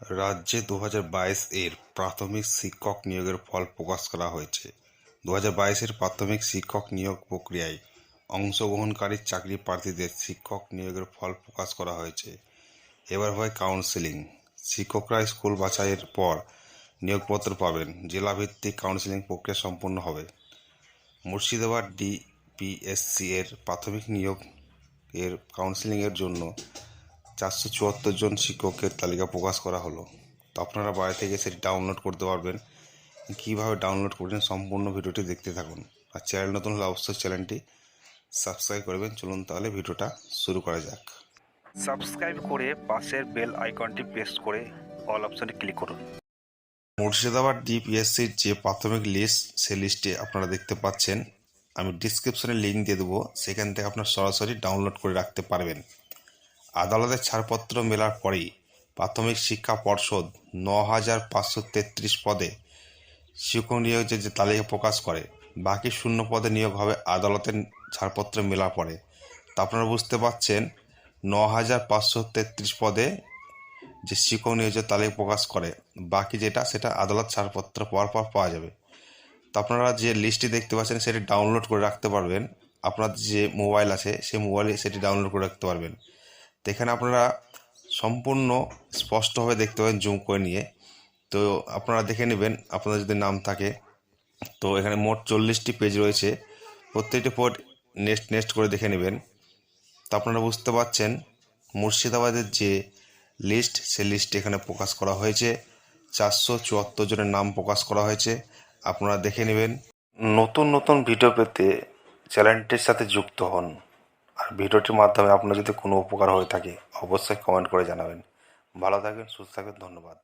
রাজ্যে দু হাজার বাইশ এর প্রাথমিক শিক্ষক নিয়োগের ফল প্রকাশ করা হয়েছে। দু বাইশের প্রাথমিক শিক্ষক নিয়োগ প্রক্রিয়ায় অংশগ্রহণকারী চাকরি প্রার্থীদের শিক্ষক নিয়োগের ফল প্রকাশ করা হয়েছে। এবার হয় কাউন্সেলিং শিক্ষকরা স্কুল বাছাইয়ের পর নিয়োগপত্র পাবেন। জেলাভিত্তিক কাউন্সেলিং প্রক্রিয়া সম্পন্ন হবে। মুর্শিদাবাদ ডিপিএসসি এর প্রাথমিক নিয়োগ এর কাউন্সেলিংয়ের জন্য চারশো চুয়াত্তর জন শিক্ষকের তালিকা প্রকাশ করা হলো। তো আপনারা বাড়ি থেকে সেটি ডাউনলোড করতে পারবেন। কীভাবে ডাউনলোড করবেন সম্পূর্ণ ভিডিওটি দেখতে থাকুন। আর চ্যানেল নতুন হলে অবশ্যই চ্যানেলটি সাবস্ক্রাইব করবেন। চলুন তাহলে ভিডিওটা শুরু করা যাক। সাবস্ক্রাইব করে পাশের বেল আইকনটি প্রেস করে অল অপশনে ক্লিক করুন। মুর্শিদাবাদ ডিপিএসসির যে প্রাথমিক লিস্ট সে লিস্টে আপনারা দেখতে পাচ্ছেন। আমি ডিসক্রিপশনে লিঙ্ক দিয়ে দেবো। সেখান থেকে আপনার সরাসরি ডাউনলোড করে রাখতে পারবেন। আদালতের ছাড়পত্র মেলার পরেই প্রাথমিক শিক্ষা পর্ষদ ন হাজার পাঁচশো তেত্রিশ পদে শিক্ষক নিয়োগের যে তালিকা প্রকাশ করে, বাকি শূন্য পদে নিয়োগ হবে আদালতের ছাড়পত্র মেলার পরে। তা আপনারা বুঝতে পারছেন ন হাজার পাঁচশো তেত্রিশ পদে যে শিক্ষক নিয়োগের তালিকা প্রকাশ করে, বাকি যেটা সেটা আদালত ছাড়পত্র পাওয়ার পর পাওয়া যাবে। তো আপনারা যে লিস্টটি দেখতে পাচ্ছেন সেটি ডাউনলোড করে রাখতে পারবেন। আপনার যে মোবাইল আছে, সেই মোবাইলে সেটি ডাউনলোড করে রাখতে পারবেন। এখানে আপনারা সম্পূর্ণ স্পষ্টভাবে দেখতে পাবেন, জুম করে নিয়ে। তো আপনারা দেখে নেবেন, আপনাদের যদি নাম থাকে। তো এখানে মোট চল্লিশটি পেজ রয়েছে। প্রত্যেকটি পদ নেক্সট নেক্সট করে দেখে নেবেন। তো আপনারা বুঝতে পারছেন, মুর্শিদাবাদের যে লিস্ট, সে লিস্ট এখানে প্রকাশ করা হয়েছে। চারশো চুয়াত্তর জনের নাম প্রকাশ করা হয়েছে। আপনারা দেখে নেবেন। নতুন নতুন ভিডিও পেতে চ্যানেলটির সাথে যুক্ত হন। আর ভিডিওটির মাধ্যমে আপনার যদি কোনো উপকার হয়ে থাকে, অবশ্যই কমেন্ট করে জানাবেন। ভালো থাকবেন সুস্থ থাকবেন ধন্যবাদ।